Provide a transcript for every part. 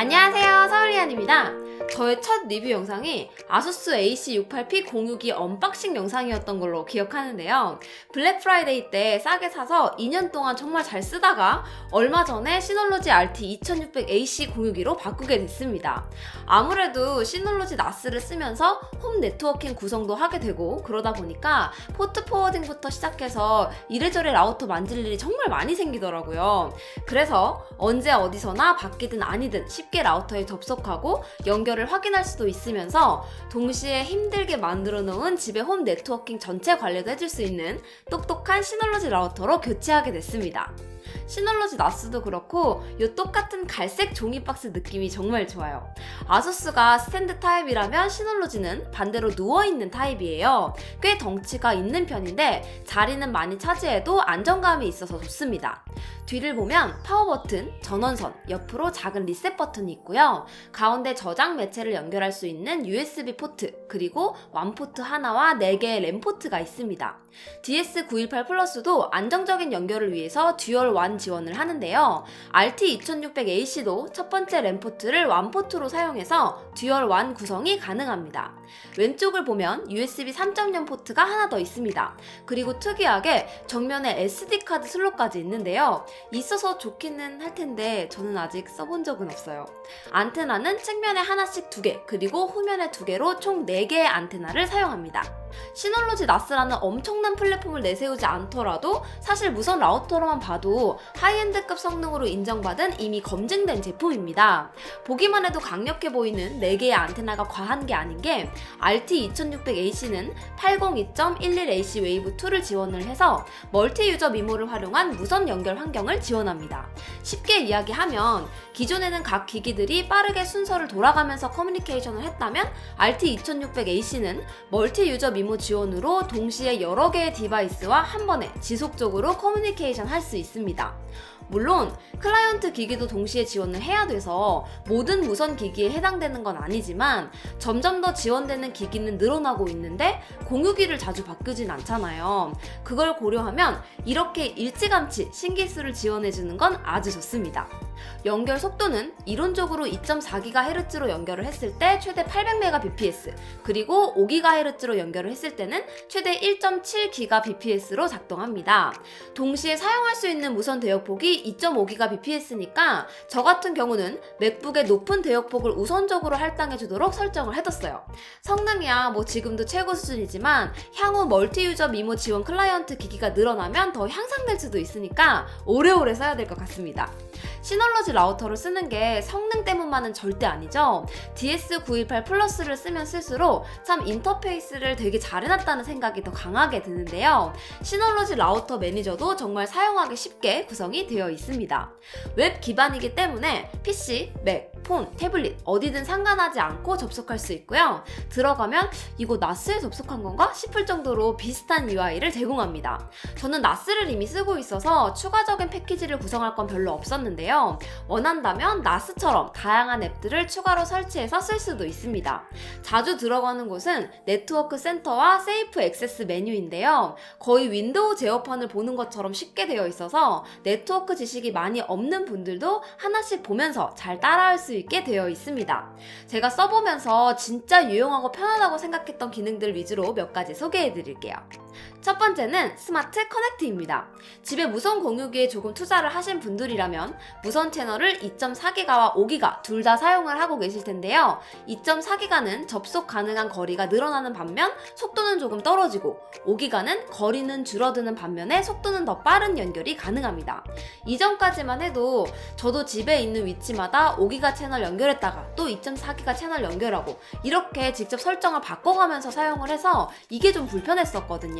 안녕하세요. 서울리안입니다 저의 첫 리뷰 영상이 아수스 AC68P062 언박싱 영상이었던 걸로 기억하는데요. 블랙 프라이데이 때 싸게 사서 2년 동안 정말 잘 쓰다가 얼마 전에 시놀로지 RT 2600AC062로 바꾸게 됐습니다. 아무래도 시놀로지 나스를 쓰면서 홈 네트워킹 구성도 하게 되고 그러다 보니까 포트 포워딩부터 시작해서 이래저래 라우터 만질 일이 정말 많이 생기더라고요. 그래서 언제 어디서나 바뀌든 아니든 쉽게 라우터에 접속하고 연결 을 확인할 수도 있으면서 동시에 힘들게 만들어 놓은 집의 홈 네트워킹 전체 관리도 해줄 수 있는 똑똑한 시놀로지 라우터로 교체하게 됐습니다. 시놀로지 나스도 그렇고 이 똑같은 갈색 종이 박스 느낌이 정말 좋아요. 아수스가 스탠드 타입이라면 시놀로지는 반대로 누워있는 타입이에요. 꽤 덩치가 있는 편인데 자리는 많이 차지해도 안정감이 있어서 좋습니다. 뒤를 보면 파워 버튼, 전원선, 옆으로 작은 리셋 버튼이 있고요. 가운데 저장 매체를 연결할 수 있는 USB 포트, 그리고 완 포트 하나와 4개의 램 포트가 있습니다. DS918 플러스도 안정적인 연결을 위해서 듀얼 완 지원을 하는데요. RT2600AC도 첫 번째 램 포트를 완 포트로 사용해서 듀얼 완 구성이 가능합니다. 왼쪽을 보면 USB 3.0 포트가 하나 더 있습니다. 그리고 특이하게 정면에 SD 카드 슬롯까지 있는데요. 있어서 좋기는 할 텐데 저는 아직 써본 적은 없어요. 안테나는 측면에 하나씩 두 개, 그리고 후면에 두 개로 총 4개의 안테나를 사용합니다. 시놀로지 나스라는 엄청난 플랫폼을 내세우지 않더라도 사실 무선 라우터로만 봐도 하이엔드급 성능으로 인정받은 이미 검증된 제품입니다. 보기만 해도 강력해 보이는 4개의 안테나가 과한 게 아닌 게 RT2600AC는 802.11AC 웨이브 2를 지원을 해서 멀티 유저 미모를 활용한 무선 연결 환경을 지원합니다. 쉽게 이야기하면 기존에는 각 기기들이 빠르게 순서를 돌아가면서 커뮤니케이션을 했다면 RT2600AC는 멀티 유저 미모 지원으로 동시에 여러 개의 디바이스와 한 번에 지속적으로 커뮤니케이션 할 수 있습니다. 물론 클라이언트 기기도 동시에 지원을 해야 돼서 모든 무선 기기에 해당되는 건 아니지만 점점 더 지원되는 기기는 늘어나고 있는데 공유기를 자주 바꾸진 않잖아요. 그걸 고려하면 이렇게 일찌감치 신기술을 지원해주는 건 아주 좋습니다. 연결 속도는 이론적으로 2.4GHz로 연결을 했을 때 최대 800Mbps, 그리고 5GHz로 연결을 했을 때는 최대 1.7GBps로 작동합니다. 동시에 사용할 수 있는 무선 대역폭이 2.5GBps니까 저 같은 경우는 맥북의 높은 대역폭을 우선적으로 할당해 주도록 설정을 해뒀어요. 성능이야 뭐 지금도 최고 수준이지만 향후 멀티 유저 미모 지원 클라이언트 기기가 늘어나면 더 향상될 수도 있으니까 오래오래 써야 될 것 같습니다. 시놀로지 라우터를 쓰는 게 성능 때문만은 절대 아니죠. DS918 플러스를 쓰면 쓸수록 참 인터페이스를 되게 잘 해놨다는 생각이 더 강하게 드는데요. 시놀로지 라우터 매니저도 정말 사용하기 쉽게 구성이 되어 있습니다. 웹 기반이기 때문에 PC, 맥, 폰, 태블릿 어디든 상관하지 않고 접속할 수 있고요. 들어가면 이거 나스에 접속한 건가 싶을 정도로 비슷한 UI를 제공합니다. 저는 나스를 이미 쓰고 있어서 추가적인 패키지를 구성할 건 별로 없었는데요. 원한다면 나스처럼 다양한 앱들을 추가로 설치해서 쓸 수도 있습니다. 자주 들어가는 곳은 네트워크 센터와 세이프 액세스 메뉴인데요. 거의 윈도우 제어판을 보는 것처럼 쉽게 되어 있어서 네트워크 지식이 많이 없는 분들도 하나씩 보면서 잘 따라할 수 있게 되어 있습니다. 제가 써보면서 진짜 유용하고 편하다고 생각했던 기능들 위주로 몇 가지 소개해 드릴게요. 첫 번째는 스마트 커넥트입니다. 집에 무선 공유기에 조금 투자를 하신 분들이라면 무선 채널을 2.4기가와 5기가 둘 다 사용을 하고 계실 텐데요. 2.4기가는 접속 가능한 거리가 늘어나는 반면 속도는 조금 떨어지고 5기가는 거리는 줄어드는 반면에 속도는 더 빠른 연결이 가능합니다. 이전까지만 해도 저도 집에 있는 위치마다 5기가 채널 연결했다가 또 2.4기가 채널 연결하고 이렇게 직접 설정을 바꿔가면서 사용을 해서 이게 좀 불편했었거든요.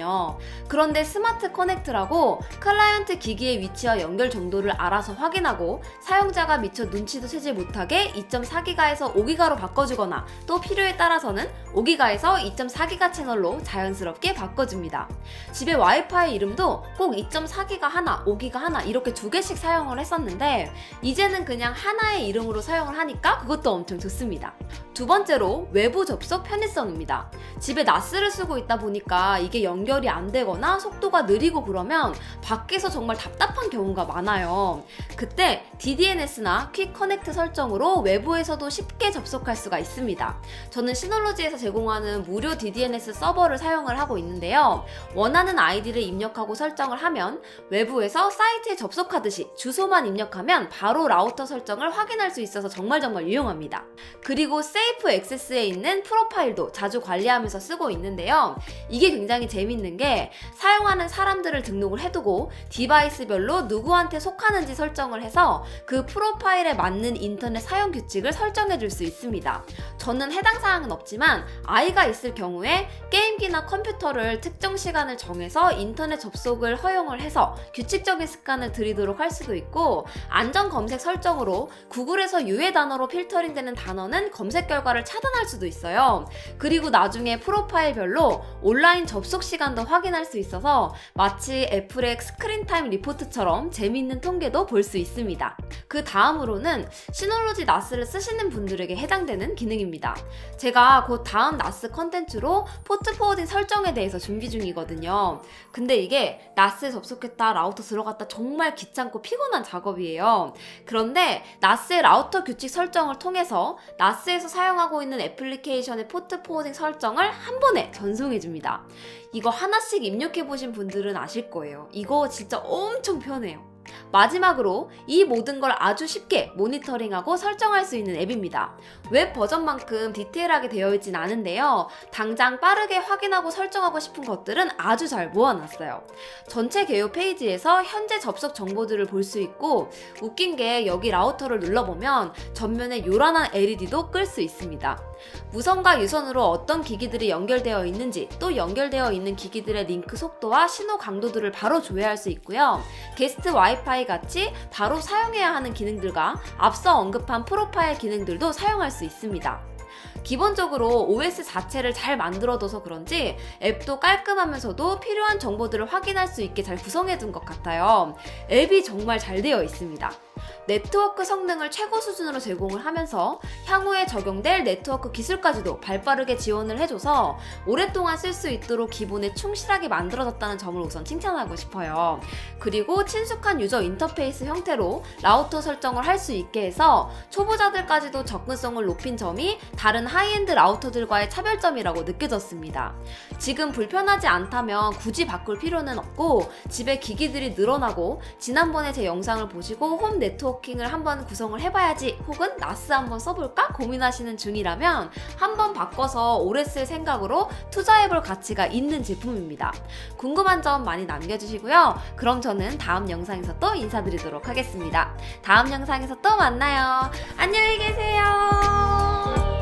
그런데 스마트 커넥트라고 클라이언트 기기의 위치와 연결 정도를 알아서 확인하고 사용자가 미처 눈치도 채지 못하게 2.4기가에서 5기가로 바꿔주거나 또 필요에 따라서는 5기가에서 2.4기가 채널로 자연스럽게 바꿔줍니다. 집에 와이파이 이름도 꼭 2.4기가 하나, 5기가 하나 이렇게 두 개씩 사용을 했었는데 이제는 그냥 하나의 이름으로 사용을 하니까 그것도 엄청 좋습니다. 두 번째로 외부 접속 편의성입니다. 집에 나스를 쓰고 있다 보니까 이게 연결 연결이 안 되거나 속도가 느리고 그러면 밖에서 정말 답답한 경우가 많아요. 그때 DDNS나 퀵 커넥트 설정으로 외부에서도 쉽게 접속할 수가 있습니다. 저는 시놀로지에서 제공하는 무료 DDNS 서버를 사용을 하고 있는데요. 원하는 아이디를 입력하고 설정을 하면 외부에서 사이트에 접속하듯이 주소만 입력하면 바로 라우터 설정을 확인할 수 있어서 정말 정말 유용합니다. 그리고 세이프 액세스에 있는 프로파일도 자주 관리하면서 쓰고 있는데요. 이게 굉장히 재밌는 게 사용하는 사람들을 등록을 해두고 디바이스별로 누구한테 속하는지 설정을 해서 그 프로파일에 맞는 인터넷 사용 규칙을 설정해 줄 수 있습니다. 저는 해당 사항은 없지만 아이가 있을 경우에 게임 기나 컴퓨터를 특정 시간을 정해서 인터넷 접속을 허용을 해서 규칙적인 습관을 들이도록 할 수도 있고 안전 검색 설정으로 구글에서 유해 단어로 필터링 되는 단어는 검색 결과를 차단할 수도 있어요. 그리고 나중에 프로파일별로 온라인 접속 시간도 확인할 수 있어서 마치 애플의 스크린 타임 리포트처럼 재미있는 통계도 볼 수 있습니다. 그 다음으로는 시놀로지 나스를 쓰시는 분들에게 해당되는 기능입니다. 제가 곧 다음 나스 컨텐츠로 포트 포 워딩 설정에 대해서 준비 중이거든요. 근데 이게 나스에 접속했다 라우터 들어갔다 정말 귀찮고 피곤한 작업이에요. 그런데 나스의 라우터 규칙 설정을 통해서 나스에서 사용하고 있는 애플리케이션의 포트 포워딩 설정을 한 번에 전송해 줍니다. 이거 하나씩 입력해 보신 분들은 아실 거예요. 이거 진짜 엄청 편해요. 마지막으로 이 모든 걸 아주 쉽게 모니터링하고 설정할 수 있는 앱입니다. 웹 버전만큼 디테일하게 되어 있진 않은데요. 당장 빠르게 확인하고 설정하고 싶은 것들은 아주 잘 모아놨어요. 전체 개요 페이지에서 현재 접속 정보들을 볼 수 있고 웃긴 게 여기 라우터를 눌러보면 전면에 요란한 LED도 끌 수 있습니다. 무선과 유선으로 어떤 기기들이 연결되어 있는지 또 연결되어 있는 기기들의 링크 속도와 신호 강도들을 바로 조회할 수 있고요. 게스트 와이파이 같이 바로 사용해야 하는 기능들과 앞서 언급한 프로파일 기능들도 사용할 수 있습니다. 기본적으로 OS 자체를 잘 만들어둬서 그런지 앱도 깔끔하면서도 필요한 정보들을 확인할 수 있게 잘 구성해둔 것 같아요. 앱이 정말 잘 되어 있습니다. 네트워크 성능을 최고 수준으로 제공을 하면서 향후에 적용될 네트워크 기술까지도 발빠르게 지원을 해줘서 오랫동안 쓸 수 있도록 기본에 충실하게 만들어졌다는 점을 우선 칭찬하고 싶어요. 그리고 친숙한 유저 인터페이스 형태로 라우터 설정을 할 수 있게 해서 초보자들까지도 접근성을 높인 점이 다른 하이엔드 라우터들과의 차별점이라고 느껴졌습니다. 지금 불편하지 않다면 굳이 바꿀 필요는 없고 집에 기기들이 늘어나고 지난번에 제 영상을 보시고 홈 네트워킹을 한번 구성을 해봐야지 혹은 나스 한번 써볼까 고민하시는 중이라면 한번 바꿔서 오래 쓸 생각으로 투자해볼 가치가 있는 제품입니다. 궁금한 점 많이 남겨주시고요. 그럼 저는 다음 영상에서 또 인사드리도록 하겠습니다. 다음 영상에서 또 만나요. 안녕히 계세요.